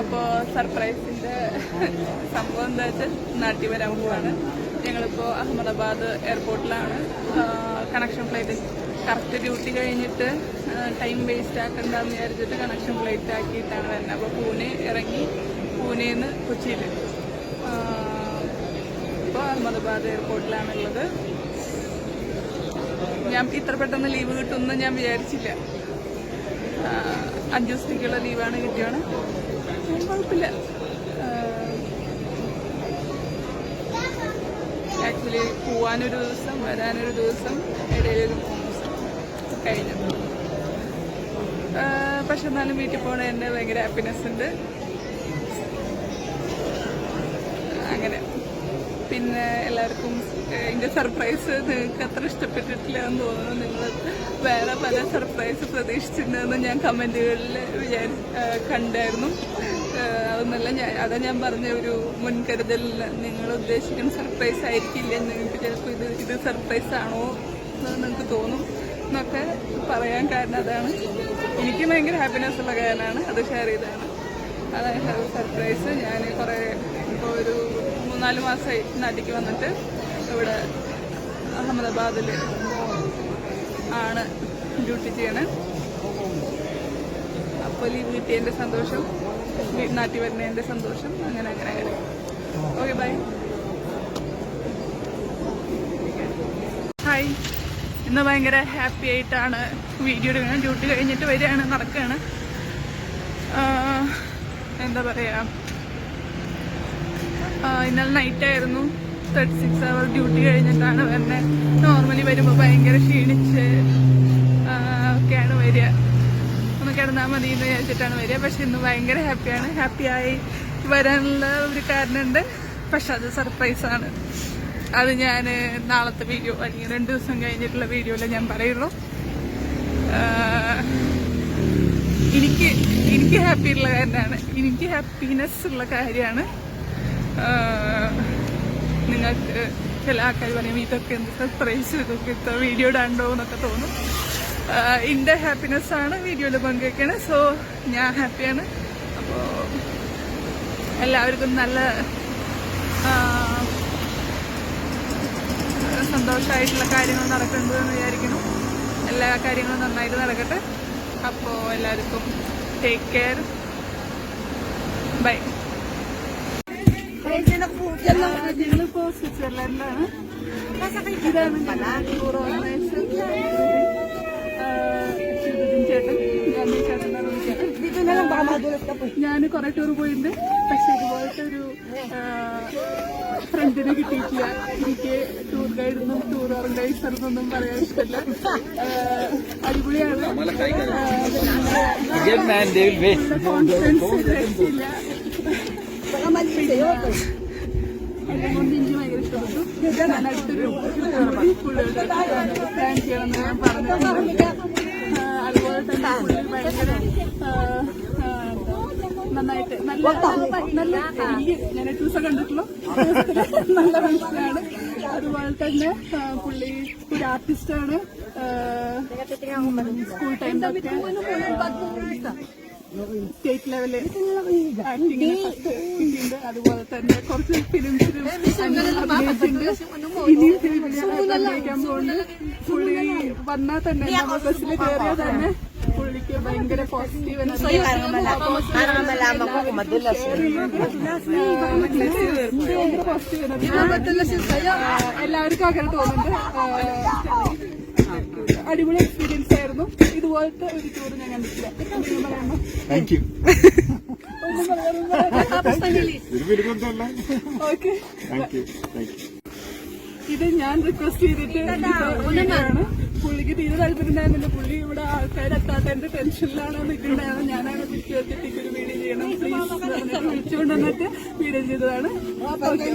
അപ്പോൾ സർപ്രൈസിന്റെ സംഭവം എന്താ വെച്ചാൽ നാട്ടിൽ വരാൻ പോവാണ്. ഞങ്ങളിപ്പോൾ അഹമ്മദാബാദ് എയർപോർട്ടിലാണ്. കണക്ഷൻ ഫ്ലൈറ്റ് കറക്റ്റ് ഡ്യൂട്ടി കഴിഞ്ഞിട്ട് ടൈം വേസ്റ്റ് ആക്കണ്ടെന്ന് വിചാരിച്ചിട്ട് കണക്ഷൻ ഫ്ലൈറ്റ് ആക്കിയിട്ടാണ് വരുന്നത്. അപ്പോൾ പൂനെ ഇറങ്ങി പൂനെന്ന് കൊച്ചിയിൽ ഇപ്പോൾ അഹമ്മദാബാദ് എയർപോർട്ടിലാണുള്ളത്. ഞാൻ ഇത്ര പെട്ടെന്ന് ലീവ് കിട്ടുമെന്ന് ഞാൻ വിചാരിച്ചില്ല. അഞ്ച് ദിവസത്തേക്കുള്ള ലീവാണ് കിട്ടിയാണ് കുഴപ്പമില്ല. ആക്ച്വലി പോവാനൊരു ദിവസം വരാനൊരു ദിവസം ഇടയിലൊരു മൂന്ന് ദിവസം കഴിഞ്ഞു പക്ഷെ എന്നാലും വീട്ടിൽ പോകണ എന്നെ ഭയങ്കര ഹാപ്പിനെസ് ഉണ്ട്. അങ്ങനെ. പിന്നെ എല്ലാവർക്കും എന്റെ സർപ്രൈസ് നിങ്ങൾക്ക് അത്ര ഇഷ്ടപ്പെട്ടിട്ടില്ല എന്ന് തോന്നുന്നു. നിങ്ങൾ വേറെ പല സർപ്രൈസ് പ്രതീക്ഷിച്ചിട്ടുണ്ടെന്ന് ഞാൻ കമന്റുകളിൽ വിചാരി കണ്ടായിരുന്നു. അതൊന്നല്ല ഞാൻ അതാ ഞാൻ പറഞ്ഞ ഒരു മുൻകരുതൽ നിങ്ങൾ ഉദ്ദേശിക്കുന്ന സർപ്രൈസ് ആയിരിക്കില്ല നിങ്ങൾക്ക് ചിലപ്പോൾ ഇത് ഇത് സർപ്രൈസ് ആണോ എന്ന് നിങ്ങൾക്ക് തോന്നും എന്നൊക്കെ പറയാൻ കാരണം അതാണ്. എനിക്ക് ഭയങ്കര ഹാപ്പിനെസ് ഉള്ള കാര്യമാണ് അത് ഷെയർ ചെയ്തതാണ്. അതാണ് സർപ്രൈസ് ഞാൻ കുറേ ഇപ്പോൾ ഒരു മൂന്നാൽ മാസമായി നാട്ടിലേക്ക് വന്നിട്ട് ഇവിടെ അഹമ്മദാബാദിൽ ആണ് ഡ്യൂട്ടി ചെയ്യണേ. അപ്പോൾ ലീവ് കിട്ടിയതിന്റെ സന്തോഷം. നാട്ടിൽ വരുന്നതിന്റെ സന്തോഷം. അങ്ങനെ അങ്ങനെ അങ്ങനെ. ഓക്കെ ബൈ ഹായ് ഇന്ന് ഭയങ്കര ഹാപ്പി ആയിട്ടാണ് വീഡിയോ എടുക്കുന്നത്. ഡ്യൂട്ടി കഴിഞ്ഞിട്ട് വരികയാണ് നടക്കുകയാണ്. എന്താ പറയാ? ആഹ് ഇന്നലെ നൈറ്റ് ആയിരുന്നു. തേർട്ടി സിക്സ് അവർ ഡ്യൂട്ടി കഴിഞ്ഞിട്ടാണ് വരുന്നത്. നോർമലി വരുമ്പോൾ ഭയങ്കര ക്ഷീണിച്ച് കിടന്നാൽ മതി എന്ന് വിചാരിച്ചിട്ടാണ് വരിക. പക്ഷെ ഇന്ന് ഭയങ്കര ഹാപ്പിയാണ്. ഹാപ്പിയായി വരാനുള്ള ഒരു കാരണമുണ്ട്. പക്ഷെ അത് സർപ്രൈസാണ് അത് ഞാൻ നാളത്തെ വീഡിയോ അല്ലെങ്കിൽ രണ്ട് ദിവസം കഴിഞ്ഞിട്ടുള്ള വീഡിയോയിൽ ഞാൻ പറയുള്ളൂ. എനിക്ക് എനിക്ക് ഹാപ്പി ഉള്ള കാര്യമാണ് എനിക്ക് ഹാപ്പിനെസ് ഉള്ള കാര്യമാണ്. നിങ്ങൾക്ക് ചില ആൾക്കാർ പറയും ഇതൊക്കെ എന്ത് സർപ്രൈസ് ഇതൊക്കെ ഇത്ര വീഡിയോ ഇടാണ്ടോ? എന്നൊക്കെ തോന്നും. എന്റെ ഹാപ്പിനെസ് ആണ് വീഡിയോയിൽ പങ്കുവെക്കണത് സോ ഞാൻ ഹാപ്പിയാണ് അപ്പോൾ എല്ലാവർക്കും നല്ല സന്തോഷമായിട്ടുള്ള കാര്യങ്ങൾ നടക്കുന്നുണ്ട് എന്ന് വിചാരിക്കുന്നു. എല്ലാ കാര്യങ്ങളും നന്നായിട്ട് നടക്കട്ടെ. അപ്പോൾ എല്ലാവർക്കും ടേക്ക് കെയർ ബൈ ഞങ്ങളിപ്പോ സ്വിറ്റ്സർലൻഡിലാണ് ഇതാണ് ചേട്ടൻ ഞാൻ കുറെ ടൂർ പോയിട്ടുണ്ട്. പക്ഷെ ഇതുപോലത്തെ ഒരു ഫ്രണ്ടിനെ കിട്ടിയിട്ടില്ല. എനിക്ക് ടൂർ ഗൈഡൊന്നും ടൂർ ഓർഗനൈസർന്നൊന്നും പറയാൻ ഇഷ്ടമല്ല അടിപൊളിയാണ്. കോൺഫിഡൻസ് അതുകൊണ്ട് എനിക്ക് ഭയങ്കര ഇഷ്ടപ്പെട്ടു. ഞാൻ അടുത്തൊരു പുള്ളിയുടെ പ്ലാൻ ചെയ്യണമെന്ന് ഞാൻ പറഞ്ഞിട്ടുണ്ട്. ഞാൻ ദിവസം കണ്ടിട്ടുള്ളൂ നല്ല മനുഷ്യനാണ് അതുപോലെ തന്നെ പുള്ളി ഒരു ആർട്ടിസ്റ്റാണ് സ്കൂൾ സ്റ്റേറ്റ് ലെവലിൽ ആക്ടിങ്ങിന് അതുപോലെ തന്നെ കുറച്ച് ഫിലിംസിലും ഇനിയും ഫിലിമിൽ അഭിനയിക്കാൻ പോകുന്നു പുള്ളി വന്നാൽ തന്നെ ബസ്സിൽ കയറിയാൽ തന്നെ പുള്ളിക്ക് ഭയങ്കര പോസിറ്റീവ് എല്ലാവർക്കും അങ്ങനെ തോന്നുന്നുണ്ട്. അടിപൊളി എക്സ്പീരിയൻസ് ആയിരുന്നു. ഇതുപോലത്തെ ഒരു ടൂർ ഞാൻ കണ്ടിട്ടില്ല. ഒന്നും പറയാമോ ഓക്കെ. ഇത് ഞാൻ റിക്വസ്റ്റ് ചെയ്തിട്ട് പുള്ളിക്ക് തീരെ താല്പര്യം ഉണ്ടായിരുന്നില്ല പുള്ളി ഇവിടെ ആൾക്കാരെത്താത്തതിന്റെ ടെൻഷനിലാണ് നിൽക്കുന്നുണ്ടായിരുന്നത് ഞാനാണ് തിരിച്ചു വെച്ചിട്ട് ഒരു വീഡിയോ ചെയ്യണം. പ്ലീസ് വിളിച്ചുകൊണ്ട് വന്നിട്ട് വീഡിയോ ചെയ്തതാണ്. ഓക്കെ